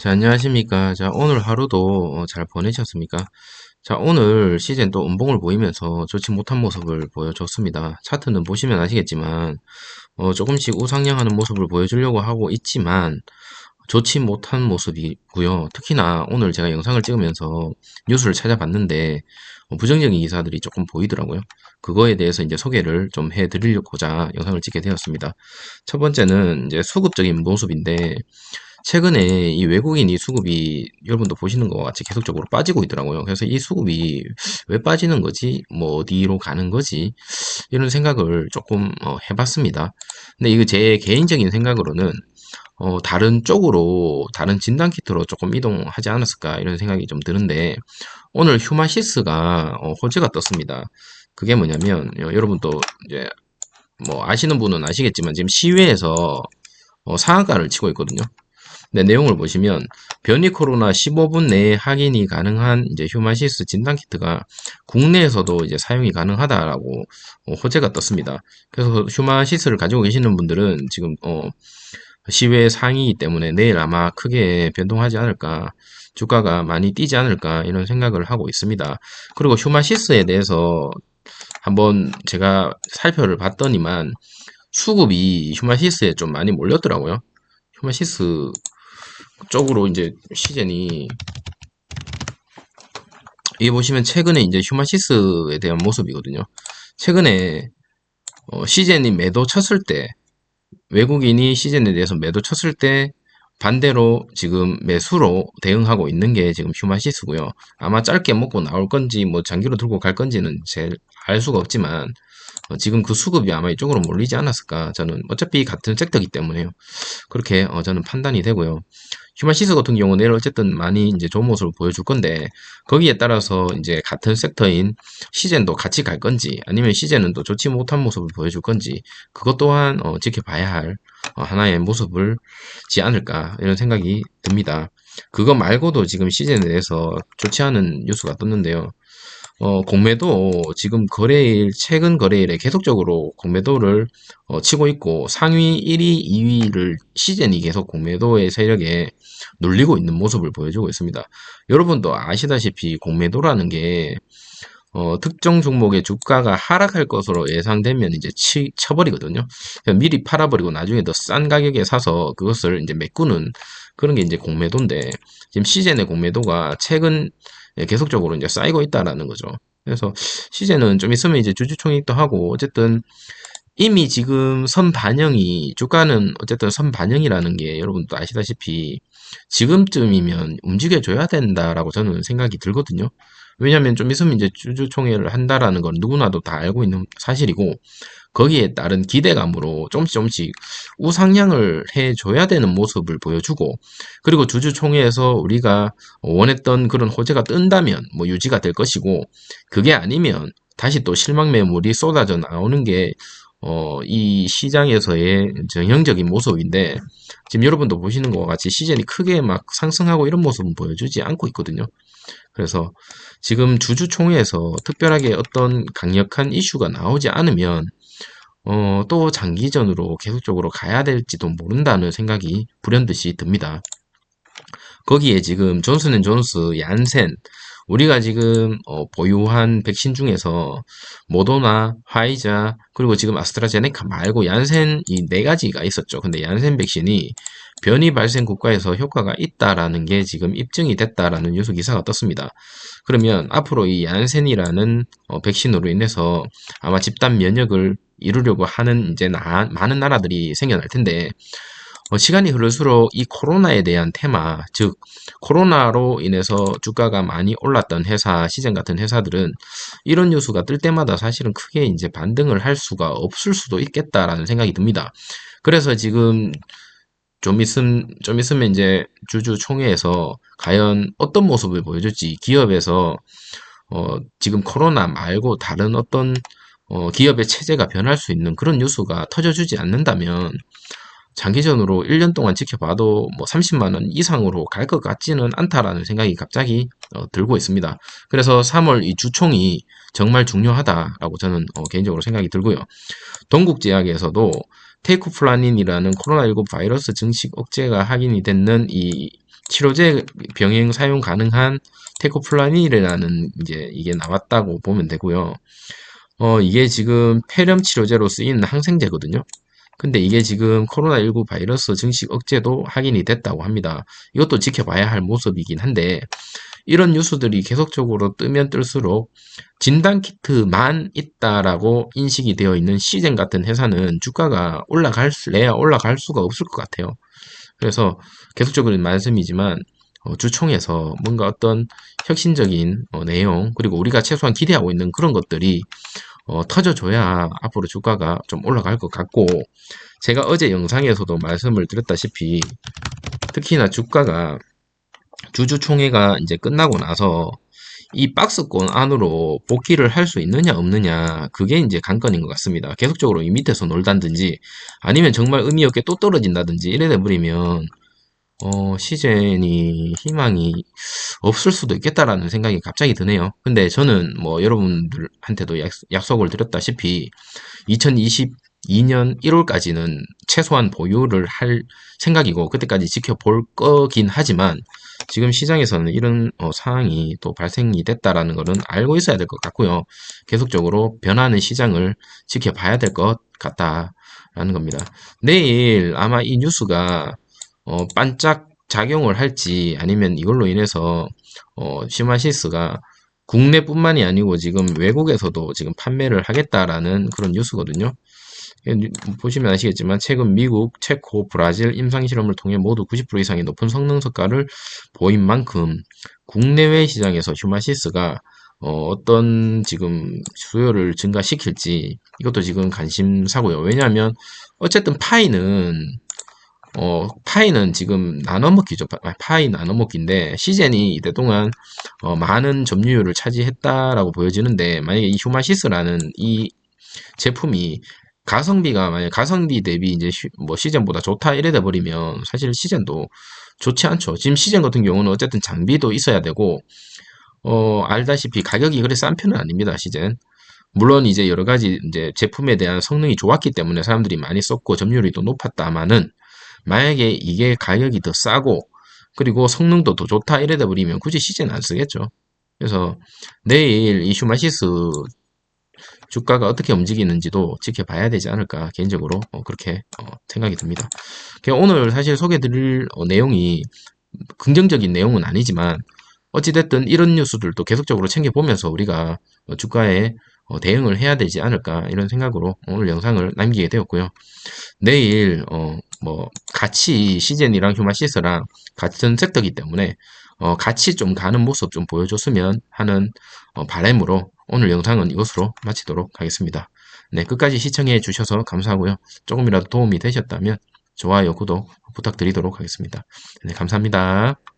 자, 안녕하십니까. 자, 오늘 하루도 어, 잘 보내셨습니까? 자, 오늘 시즌 또 음봉을 보이면서 좋지 못한 모습을 보여줬습니다. 차트는 보시면 아시겠지만, 어, 조금씩 우상향하는 모습을 보여주려고 하고 있지만, 좋지 못한 모습이고요. 특히나 오늘 제가 영상을 찍으면서 뉴스를 찾아봤는데, 어, 부정적인 기사들이 조금 보이더라고요. 그거에 대해서 이제 소개를 좀 해드리려고자 영상을 찍게 되었습니다. 첫 번째는 이제 수급적인 모습인데, 최근에 이 외국인 이 수급이 여러분도 보시는 것 같이 계속적으로 빠지고 있더라고요. 그래서 이 수급이 왜 빠지는 거지? 뭐 어디로 가는 거지? 이런 생각을 조금 어, 해봤습니다. 근데 이거 제 개인적인 생각으로는 어, 다른 쪽으로 다른 진단 키트로 조금 이동하지 않았을까 이런 생각이 좀 드는데 오늘 휴마시스가 어, 호재가 떴습니다. 그게 뭐냐면 어, 여러분도 이제 뭐 아시는 분은 아시겠지만 지금 시외에서 어, 상한가를 치고 있거든요. 네, 내용을 보시면 변이 코로나 15분 내에 확인이 가능한 이제 휴마시스 진단 키트가 국내에서도 이제 사용이 가능하다라고 어, 호재가 떴습니다. 그래서 휴마시스를 가지고 계시는 분들은 지금 어, 시외 상이기 때문에 내일 아마 크게 변동하지 않을까 주가가 많이 뛰지 않을까 이런 생각을 하고 있습니다. 그리고 휴마시스에 대해서 한번 제가 살펴를 봤더니만 수급이 휴마시스에 좀 많이 몰렸더라고요. 휴마시스 쪽으로 이제 시젠이 여기 보시면 최근에 이제 휴마시스에 대한 모습이거든요. 최근에 어, 시젠이 매도 쳤을 때 외국인이 시젠에 대해서 매도 쳤을 때 반대로 지금 매수로 대응하고 있는 게 지금 휴마시스고요. 아마 짧게 먹고 나올 건지 뭐 장기로 들고 갈 건지는 제일 알 수가 없지만 어, 지금 그 수급이 아마 이쪽으로 몰리지 않았을까 저는 어차피 같은 섹터이기 때문에요. 그렇게 어, 저는 판단이 되고요. 휴마시스 같은 경우는 어쨌든 많이 이제 좋은 모습을 보여줄 건데 거기에 따라서 이제 같은 섹터인 시젠도 같이 갈 건지 아니면 시젠은 또 좋지 못한 모습을 보여줄 건지 그것 또한 어, 지켜봐야 할 어, 하나의 모습을 지 않을까 이런 생각이 듭니다. 그거 말고도 지금 시즌에 대해서 좋지 않은 뉴스가 떴는데요. 어, 공매도 지금 거래일, 최근 거래일에 계속적으로 공매도를 어, 치고 있고 상위 1위, 2위를 시즌이 계속 공매도의 세력에 눌리고 있는 모습을 보여주고 있습니다. 여러분도 아시다시피 공매도라는 게 어, 특정 종목의 주가가 하락할 것으로 예상되면 이제 치, 쳐버리거든요. 미리 팔아버리고 나중에 더 싼 가격에 사서 그것을 이제 메꾸는 그런 게 이제 공매도인데 지금 시즌의 공매도가 최근 계속적으로 이제 쌓이고 있다라는 거죠. 그래서 시즌은 좀 있으면 이제 주주총익도 하고 어쨌든 이미 지금 선 반영이 주가는 어쨌든 선 반영이라는 게 여러분도 아시다시피 지금쯤이면 움직여줘야 된다라고 저는 생각이 들거든요. 왜냐하면 좀 있으면 이제 주주총회를 한다라는 건 누구나도 다 알고 있는 사실이고 거기에 따른 기대감으로 조금씩 조금씩 우상향을 해줘야 되는 모습을 보여주고 그리고 주주총회에서 우리가 원했던 그런 호재가 뜬다면 뭐 유지가 될 것이고 그게 아니면 다시 또 실망 매물이 쏟아져 나오는 게 어, 이 시장에서의 정형적인 모습인데, 지금 여러분도 보시는 것과 같이 시즌이 크게 막 상승하고 이런 모습은 보여주지 않고 있거든요. 그래서 지금 주주총회에서 특별하게 어떤 강력한 이슈가 나오지 않으면, 어, 또 장기전으로 계속적으로 가야 될지도 모른다는 생각이 불현듯이 듭니다. 거기에 지금 존슨앤존스, 얀센, 우리가 지금 어, 보유한 백신 중에서 모더나, 화이자, 그리고 지금 아스트라제네카 말고 얀센 이 네 가지가 있었죠. 근데 얀센 백신이 변이 발생 국가에서 효과가 있다라는 게 지금 입증이 됐다라는 뉴스 기사가 떴습니다. 그러면 앞으로 이 얀센이라는 어, 백신으로 인해서 아마 집단 면역을 이루려고 하는 이제 나, 많은 나라들이 생겨날 텐데 어, 시간이 흐를수록 이 코로나에 대한 테마, 즉 코로나로 인해서 주가가 많이 올랐던 회사, 시장 같은 회사들은 이런 뉴스가 뜰 때마다 사실은 크게 이제 반등을 할 수가 없을 수도 있겠다라는 생각이 듭니다. 그래서 지금 좀 있음 좀 있으면 이제 주주 총회에서 과연 어떤 모습을 보여줄지 기업에서 어, 지금 코로나 말고 다른 어떤 어, 기업의 체제가 변할 수 있는 그런 뉴스가 터져주지 않는다면 장기전으로 1년 동안 지켜봐도 뭐 30만 원 이상으로 갈 것 같지는 않다라는 생각이 갑자기 어, 들고 있습니다. 그래서 3월 이 주총이 정말 중요하다라고 저는 어, 개인적으로 생각이 들고요. 동국제약에서도 테이코플라닌이라는 코로나19 바이러스 증식 억제가 확인이 됐는 이 치료제 병행 사용 가능한 테이코플라닌이라는 이제 이게 나왔다고 보면 되고요. 어, 이게 지금 폐렴 치료제로 쓰이는 항생제거든요. 근데 이게 지금 코로나19 바이러스 증식 억제도 확인이 됐다고 합니다. 이것도 지켜봐야 할 모습이긴 한데, 이런 뉴스들이 계속적으로 뜨면 뜰수록 진단키트만 있다라고 인식이 되어 있는 시젠 같은 회사는 주가가 올라갈래야 올라갈 수가 없을 것 같아요. 그래서 계속적으로 말씀이지만 어, 주총에서 뭔가 어떤 혁신적인 어, 내용 그리고 우리가 최소한 기대하고 있는 그런 것들이 어, 터져줘야 앞으로 주가가 좀 올라갈 것 같고 제가 어제 영상에서도 말씀을 드렸다시피 특히나 주가가 주주총회가 이제 끝나고 나서 이 박스권 안으로 복귀를 할 수 있느냐 없느냐 그게 이제 관건인 것 같습니다. 계속적으로 이 밑에서 놀다든지 아니면 정말 의미 없게 또 떨어진다든지 이래 돼버리면 어, 시젠이 희망이 없을 수도 있겠다라는 생각이 갑자기 드네요. 근데 저는 뭐 여러분들한테도 약속, 을 드렸다시피 2022년 1월까지는 최소한 보유를 할 생각이고 그때까지 지켜볼 거긴 하지만 지금 시장에서는 이런 어, 상황이 또 발생이 됐다라는 것은 알고 있어야 될 것 같고요. 계속적으로 변하는 시장을 지켜봐야 될 것 같다라는 겁니다. 내일 아마 이 뉴스가 어, 반짝 작용을 할지 아니면 이걸로 인해서 어, 시마시스가 국내뿐만이 아니고 지금 외국에서도 지금 판매를 하겠다라는 그런 뉴스거든요. 보시면 아시겠지만 최근 미국, 체코, 브라질 임상실험을 통해 모두 90% 이상의 높은 성능 성과를 보인 만큼 국내외 시장에서 휴마시스가 어, 떤 지금 수요를 증가시킬지 이것도 지금 관심사고요. 왜냐하면 어쨌든 파이는 어, 파이는 지금 나눠먹기죠. 파이 나눠먹기인데, 시젠이 이때 동안 어, 많은 점유율을 차지했다라고 보여지는데, 만약에 이 휴마시스라는 이 제품이 가성비가 만약 가성비 대비 이제 시, 뭐 시즌보다 좋다 이래 돼 버리면 사실 시즌도 좋지 않죠. 지금 시즌 같은 경우는 어쨌든 장비도 있어야 되고 어 알다시피 가격이 그래 싼 편은 아닙니다. 시즌. 물론 이제 여러 가지 이제 제품에 대한 성능이 좋았기 때문에 사람들이 많이 썼고 점유율이 또 높았다마는 만약에 이게 가격이 더 싸고 그리고 성능도 더 좋다 이래 돼 버리면 굳이 시즌 안 쓰겠죠. 그래서 내일 이 슈마시스 주가가 어떻게 움직이는지도 지켜봐야 되지 않을까 개인적으로 어, 그렇게 어, 생각이 듭니다. 오늘 사실 소개드릴 어, 내용이 긍정적인 내용은 아니지만 어찌됐든 이런 뉴스들도 계속적으로 챙겨보면서 우리가 어, 주가에 어, 대응을 해야 되지 않을까 이런 생각으로 오늘 영상을 남기게 되었고요. 내일 뭐 같이 시젠이랑 휴마시스랑 같은 섹터기 때문에 같이 좀 가는 모습 좀 보여줬으면 하는 바람으로 오늘 영상은 이것으로 마치도록 하겠습니다. 네, 끝까지 시청해 주셔서 감사하고요. 조금이라도 도움이 되셨다면 좋아요, 구독 부탁드리도록 하겠습니다. 네, 감사합니다.